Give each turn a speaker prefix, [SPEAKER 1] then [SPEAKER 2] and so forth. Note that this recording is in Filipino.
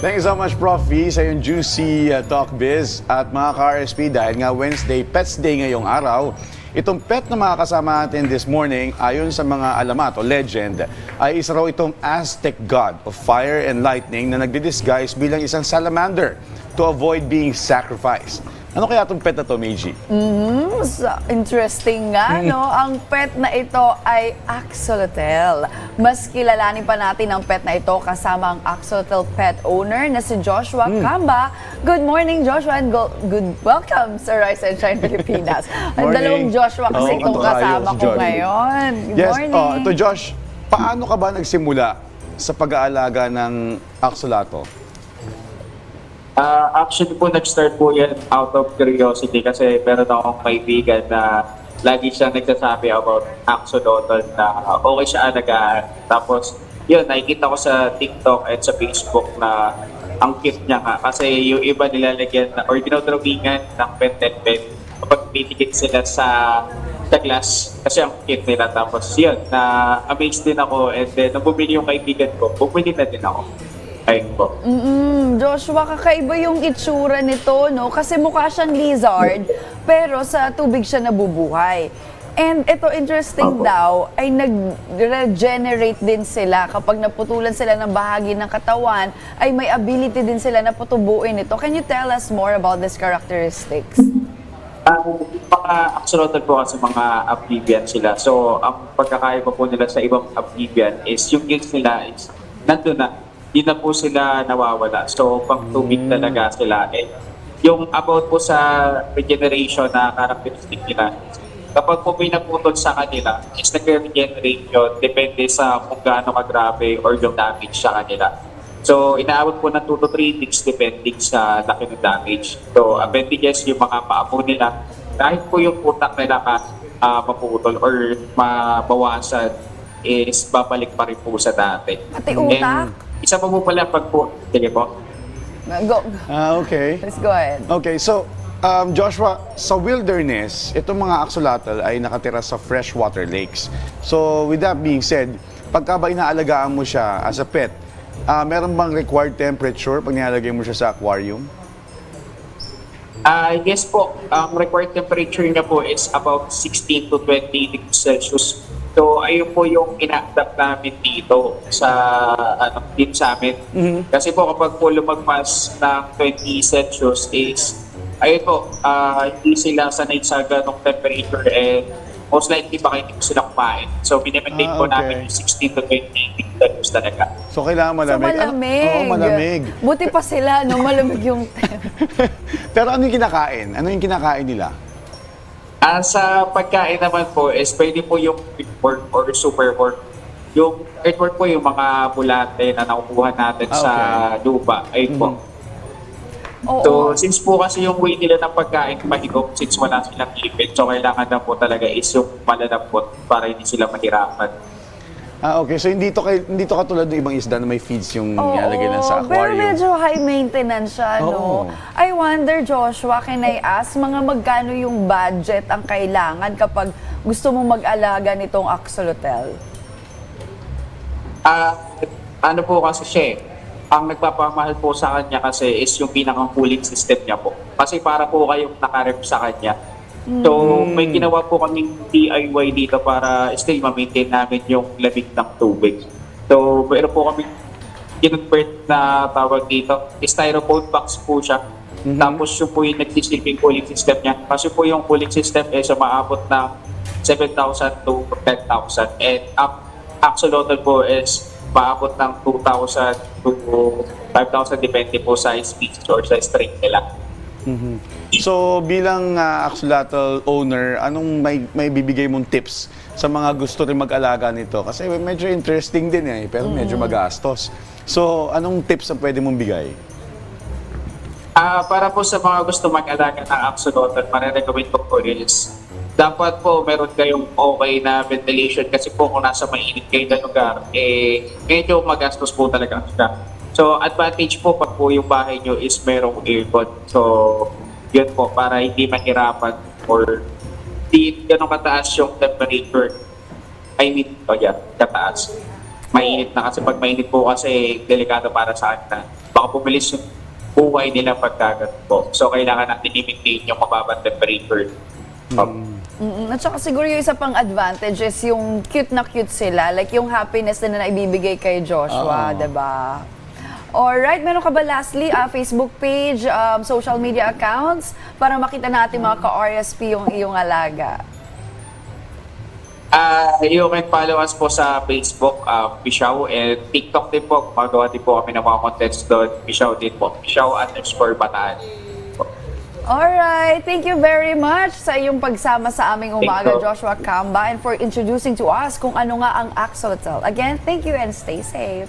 [SPEAKER 1] Thank you so much, Prof. V, sa yung juicy uh, talk biz. At mga ka-RSP, dahil nga Wednesday, Pets Day ngayong araw, itong pet na makakasama natin this morning, ayon sa mga alamat o legend, ay isa raw itong Aztec god of fire and lightning na nagdi-disguise bilang isang salamander to avoid being sacrificed. Ano kaya itong pet na to, Meiji?
[SPEAKER 2] Mm, so interesting nga, no? Ang pet na ito ay Axolotl. Mas kilalanin pa natin ang pet na ito kasama ang Axolotl pet owner na si Joshua Camba. Good morning, Joshua, and go- good welcome sa Rise and Shine Pilipinas. Ang
[SPEAKER 1] Morning.
[SPEAKER 2] dalawang Joshua kasi
[SPEAKER 1] Oo,
[SPEAKER 2] itong
[SPEAKER 1] kayo,
[SPEAKER 2] kasama
[SPEAKER 1] si
[SPEAKER 2] ko
[SPEAKER 1] Josh.
[SPEAKER 2] ngayon. Good
[SPEAKER 1] yes,
[SPEAKER 2] morning.
[SPEAKER 1] oh, ito Josh, paano ka ba nagsimula sa pag-aalaga ng axolato?
[SPEAKER 3] Ah, actually po, nag-start po yan out of curiosity kasi meron akong kaibigan na lagi siya nagsasabi about axolotl na okay siya alagaan. Tapos, yun, nakikita ko sa TikTok at sa Facebook na ang cute niya nga. Kasi yung iba nilalagyan na, or dinodrawingan ng pet and pet kapag titikit sila sa sa glass kasi ang cute nila. Tapos yun, na amazed din ako and then nung bumili yung kaibigan ko, bumili na din ako. Ayun po.
[SPEAKER 2] Mm, Joshua, kakaiba yung itsura nito, no? Kasi mukha siyang lizard, pero sa tubig siya nabubuhay. And ito, interesting
[SPEAKER 3] Opo.
[SPEAKER 2] daw, ay nag-regenerate din sila. Kapag naputulan sila ng bahagi ng katawan, ay may ability din sila na putubuin ito. Can you tell us more about these characteristics?
[SPEAKER 3] Ang mga axolotl po kasi mga amphibian sila. So, ang pagkakaiba po nila sa ibang amphibian is yung gills nila is nandun na. Hindi na po sila nawawala. So, pang tubig talaga sila. And yung about po sa regeneration na characteristic nila, kapag po may naputol sa kanila, is nag-regenerate yun. Depende sa kung gaano kagrabe or yung damage sa kanila. So, inaabot po ng 2 to 3 weeks depending sa laki ng damage. So, advantages yung mga paa po nila. Kahit po yung utak nila ka uh, maputol or mabawasan is babalik pa rin po sa dati.
[SPEAKER 2] Pati utak?
[SPEAKER 3] And isa pa po pala pag po, sige po,
[SPEAKER 2] Go.
[SPEAKER 1] Ah, okay.
[SPEAKER 2] Let's go ahead.
[SPEAKER 1] Okay, so um, Joshua, sa wilderness, itong mga axolotl ay nakatira sa freshwater lakes. So with that being said, pagka ba inaalagaan mo siya as a pet, ah, meron bang required temperature pag nilalagay mo siya sa aquarium?
[SPEAKER 3] I guess po, ang required temperature niya po is about 16 to 20 degrees Celsius. So, ayun po yung ina-adapt namin dito sa, ano, dito sa amin. Kasi po kapag po lumagpas ng 20 Celsius is, ayun po, ah, hindi sila sanay sa ganong temperature and most likely baka hindi po sila kumain. So, minimaintain
[SPEAKER 1] Ah,
[SPEAKER 3] po
[SPEAKER 1] okay.
[SPEAKER 3] namin yung 16 to 20 degrees Celsius talaga.
[SPEAKER 1] So kailangan
[SPEAKER 2] So,
[SPEAKER 1] malamig. Ano-
[SPEAKER 2] malamig.
[SPEAKER 1] Oo, malamig.
[SPEAKER 2] Buti pa sila, no? Malamig yung
[SPEAKER 1] Pero ano yung kinakain? Ano yung kinakain nila?
[SPEAKER 3] Ah, sa pagkain naman po is pwede po yung earthworm or superworm. Yung earthworm po yung mga bulate na nakukuha natin
[SPEAKER 1] Ah,
[SPEAKER 3] sa
[SPEAKER 1] okay. Mm-hmm.
[SPEAKER 3] lupa. Ayun po.
[SPEAKER 2] Oo.
[SPEAKER 3] So, since po kasi yung way nila ng pagkain mahigop, since wala silang lipid, so kailangan na po talaga is yung malalapot para hindi sila mahirapan.
[SPEAKER 1] Ah, okay. So hindi to, kay, hindi to katulad ng ibang isda na may feeds yung nilalagay lang sa
[SPEAKER 2] Oo, Pero
[SPEAKER 1] aquarium.
[SPEAKER 2] medyo high maintenance siya,
[SPEAKER 1] Oo.
[SPEAKER 2] no? I wonder, Joshua, can I ask, mga magkano yung budget ang kailangan kapag gusto mo mag-alaga nitong axolotl?
[SPEAKER 3] Ah, ano po kasi siya eh, ang nagpapamahal po sa kanya kasi is yung pinakang cooling system niya po. Kasi para po kayong nakarep sa kanya. So, may ginawa po kaming DIY dito para still ma-maintain namin yung lamig ng tubig. So, meron po kami kinonvert na tawag dito. Styrofoam box po siya. Tapos yun po yung nagsisilbing cooling system niya. Kasi po yung cooling system is umaabot ng 7,000 to 10,000. And ang axolotl po is paabot ng 2,000 to 5,000 depende po sa species or sa strength nila.
[SPEAKER 1] So bilang uh, axolotl owner, anong may, may bibigay mong tips sa mga gusto rin mag-alaga nito? Kasi medyo interesting din eh, pero medyo magastos. So anong tips ang pwede mong bigay?
[SPEAKER 3] Ah, para po sa mga gusto mag-alaga ng axolotl, marirecommend ko po is dapat po meron kayong okay na ventilation kasi po kung nasa mainit kayo na lugar, eh, medyo magastos po talaga siya. So, advantage po pag po yung bahay nyo is merong aircon. So, yun po, para hindi mahirapan or di ganun kataas yung temperature. I mean, oh yeah, kataas. mainit na kasi pag mainit po kasi delikado para sa atin. Baka pumilis yung buhay nila pagkagat po. So kailangan natin i-maintain yung mababang temperature. Um,
[SPEAKER 2] Mm, At saka siguro yung isa pang advantage is yung cute na cute sila. Like yung happiness na naibibigay kay Joshua,
[SPEAKER 1] Oo.
[SPEAKER 2] 'di ba? Alright, meron ka ba lastly ah, Facebook page, um, social media accounts para makita natin mga ka-RSP yung iyong alaga?
[SPEAKER 3] Ah, you can follow us po sa Facebook, uh, Pishaw, and TikTok din po. Magawa din po kami ng mga contents doon. Pishaw din po. Pishaw underscore bataan.
[SPEAKER 2] Alright, thank you very much sa iyong pagsama sa aming umaga. Joshua Kamba, and for introducing to us kung ano nga ang Axolotl. Again, thank you and stay safe.